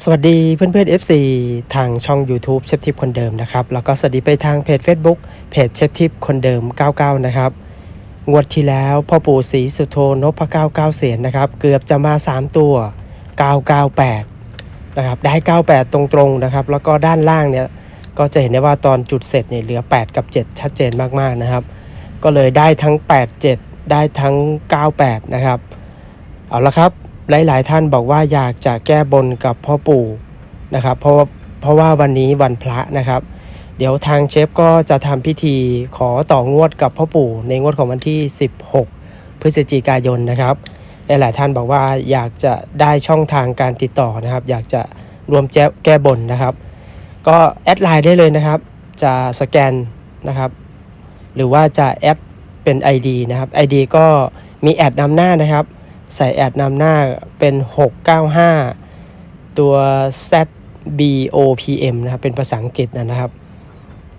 สวัสดีเพื่อนๆ FC ทางช่อง YouTube เชฟทิปคนเดิมนะครับ แล้วก็สวัสดีไปทางเพจ Facebook เพจเชฟทิปคนเดิม 99 นะครับ งวดที่แล้วพ่อปู่ศรีสุโธนพเก้าเก้าเสียนนะครับ เกือบจะมา 3 ตัว 998 นะครับ ได้ 98 ตรงๆนะครับ แล้วก็ด้านล่างเนี่ย ก็จะเห็นได้ว่าตอนจุดเสร็จเนี่ยเหลือ 8 กับ 7 ชัดเจนมากๆนะครับ ก็เลยได้ทั้ง 8 7 ได้ทั้ง 98 นะครับ เอาละครับ หลาย ๆ ท่านบอกว่าอยากจะแก้บนกับพ่อปู่นะครับ เพราะเพราะว่าวันนี้วันพระนะครับ เดี๋ยวทางเชฟก็จะทำพิธีขอต่องวดกับพ่อปู่ ในงวดของวันที่ 16 พฤศจิกายนนะครับหลายๆท่านบอกว่าอยากจะได้ช่องทางการติดต่อนะครับ อยากจะรวมแจ้แก้บนนะครับ ก็แอดไลน์ได้เลยนะครับ จะสแกนนะครับ หรือว่าจะแอดเป็น ID นะครับ ID ก็มีแอดนำหน้านะครับ ใส่แอดนำหน้าเป็น 695 ตัว ZBOPM นะครับเป็นภาษาอังกฤษนะครับ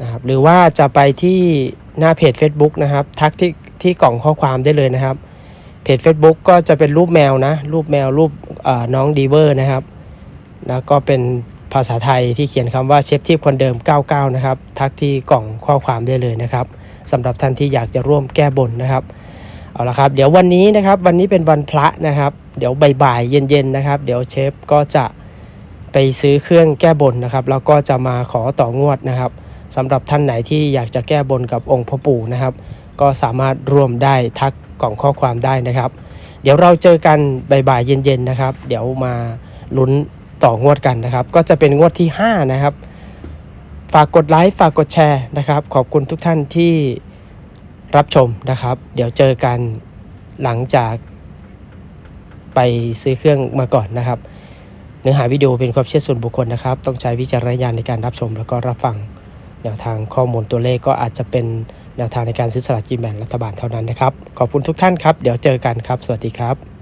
นะครับ หรือว่าจะไปที่หน้าเพจ Facebook นะครับ ทักที่ที่กล่องข้อความได้เลยนะครับ เพจ Facebook ก็จะเป็นรูปแมวนะ รูปแมวรูปน้องดีเวอร์นะครับ แล้วก็เป็นภาษาไทยที่เขียนคำว่าเชฟที่คนเดิม 99 นะครับ ทักที่กล่องข้อความได้เลยนะครับสำหรับท่านที่อยากจะร่วมแก้บนนะครับ เอาละครับ เดี๋ยววันนี้นะครับวันนี้เป็นวันพระนะครับ เดี๋ยวบ่ายๆเย็นๆนะครับ เดี๋ยวเชฟก็จะไปซื้อเครื่องแก้บนนะครับแล้วก็จะมาขอต่องวดนะครับสำหรับท่านไหนที่อยากจะแก้บนกับองค์พ่อปู่นะครับ ก็สามารถร่วมได้ทักกล่องข้อความได้นะครับ เดี๋ยวเราเจอกันบ่ายๆเย็นๆนะครับ เดี๋ยวมาลุ้นต่องวดกันนะครับ ก็จะเป็นงวดที่ 5 นะครับ ฝากกดไลค์ฝากกดแชร์นะครับ ขอบคุณทุกท่านที่ รับชมนะครับ เดี๋ยวเจอกันหลังจากไปซื้อเครื่องมาก่อนนะครับ เนื้อหาวิดีโอเป็นความเชื่อส่วนบุคคลนะครับ ต้องใช้วิจารณญาณในการรับชมแล้วก็รับฟังแนวทางข้อมูลตัวเลขก็อาจจะเป็นแนวทางในการซื้อสลากกินแบ่งรัฐบาลเท่านั้นนะครับ ขอบคุณทุกท่านครับ เดี๋ยวเจอกันครับ สวัสดีครับ